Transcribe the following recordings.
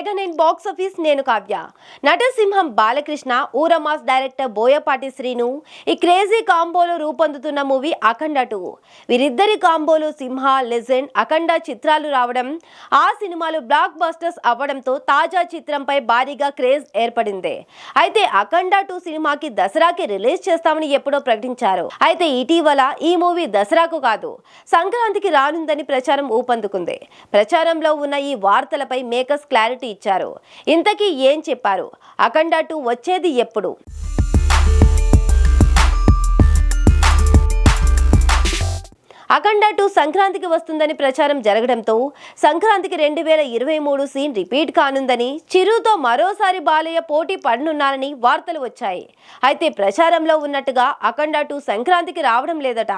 Mega nine box office నేను కావ్య. నటసింహం బాలకృష్ణ ఊరమాస్ డైరెక్టర్ బోయపాటి శ్రీను ఈ క్రేజీ కాంబోలో రూపొందుతున్న మూవీ అఖండ టూ. వీరిద్దరి కాంబోలో సింహ లెజెండ్ అఖండ చిత్రాలు రావడం ఆ సినిమాలు బ్లాక్ బస్టర్స్ అవ్వడంతో తాజా చిత్రంపై భారీగా క్రేజ్ ఏర్పడింది. అయితే అఖండ టూ సినిమాకి దసరాకి రిలీజ్ చేస్తామని ఎప్పుడో ప్రకటించారు. అయితే ఇటీవల ఈ మూవీ దసరాకు కాదు సంక్రాంతికి రానుందని ప్రచారం ఊపందుకుంది. ప్రచారంలో ఉన్న ఈ వార్తలపై మేకర్స్ క్లారిటీ ఇచ్చారు. ఇంతకీ ఏం చెప్పారు? అఖండ టూ వచ్చేది ఎప్పుడు? అఖండ టూ సంక్రాంతికి వస్తుందని ప్రచారం జరగడంతో సంక్రాంతికి రెండు వేల ఇరవై మూడు సీన్ రిపీట్ కానుందని చిరుతో మరోసారి బాలయ్య పోటీ పడనున్నారని వార్తలు వచ్చాయి. అయితే ప్రచారంలో ఉన్నట్టుగా అఖండ టూ సంక్రాంతికి రావడం లేదట.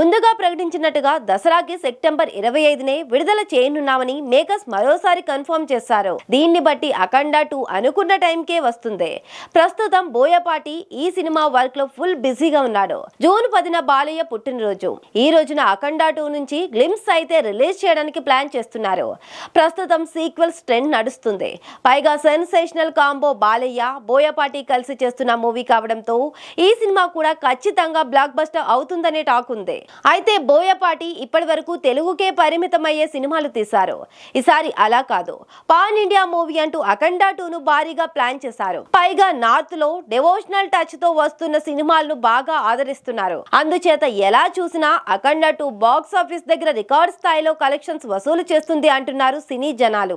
ముందుగా ప్రకటించినట్టుగా దసరాకి సెప్టెంబర్ ఇరవై ఐదునే విడుదల చేయనున్నామని మేకర్స్ మరోసారి కన్ఫర్మ్ చేశారు. దీన్ని బట్టి అఖండ టూ అనుకున్న టైంకే వస్తుంది. ప్రస్తుతం బోయపాటి ఈ సినిమా వర్క్లో ఫుల్ బిజీగా ఉన్నాడు. జూన్ పదిన బాలయ్య పుట్టినరోజు. ఈ రోజున అఖండ టూ నుంచి గ్లిమ్స్ అయితే రిలీజ్ చేయడానికి ప్లాన్ చేస్తున్నారు. ప్రస్తుతం సీక్వెల్స్ ట్రెండ్ నడుస్తుంది. పైగా సెన్సేషనల్ కాంబో బాలయ్య బోయపాటి కలిసి చేస్తున్న మూవీ కావడంతో ఈ సినిమా కూడా ఖచ్చితంగా బ్లాక్ బస్టర్ అవుతుందనే టాక్ ఉంది. అయితే బోయపాటి ఇప్పటి వరకు తెలుగుకే పరిమితమయ్యే సినిమాలు తీశారు. ఈసారి అలా కాదు. పాన్ ఇండియా మూవీ అంటూ అఖండ టూను భారీగా ప్లాన్ చేశారు. పైగా నార్త్లో డెవోషనల్ టచ్తో వస్తున్న సినిమాలను బాగా ఆదరిస్తున్నారు. అందుచేత ఎలా చూసినా అఖండ టూ బాక్స్ ఆఫీస్ దగ్గర రికార్డ్ స్థాయిలో కలెక్షన్స్ వసూలు చేస్తుంది అంటున్నారు సినీ జనాలు.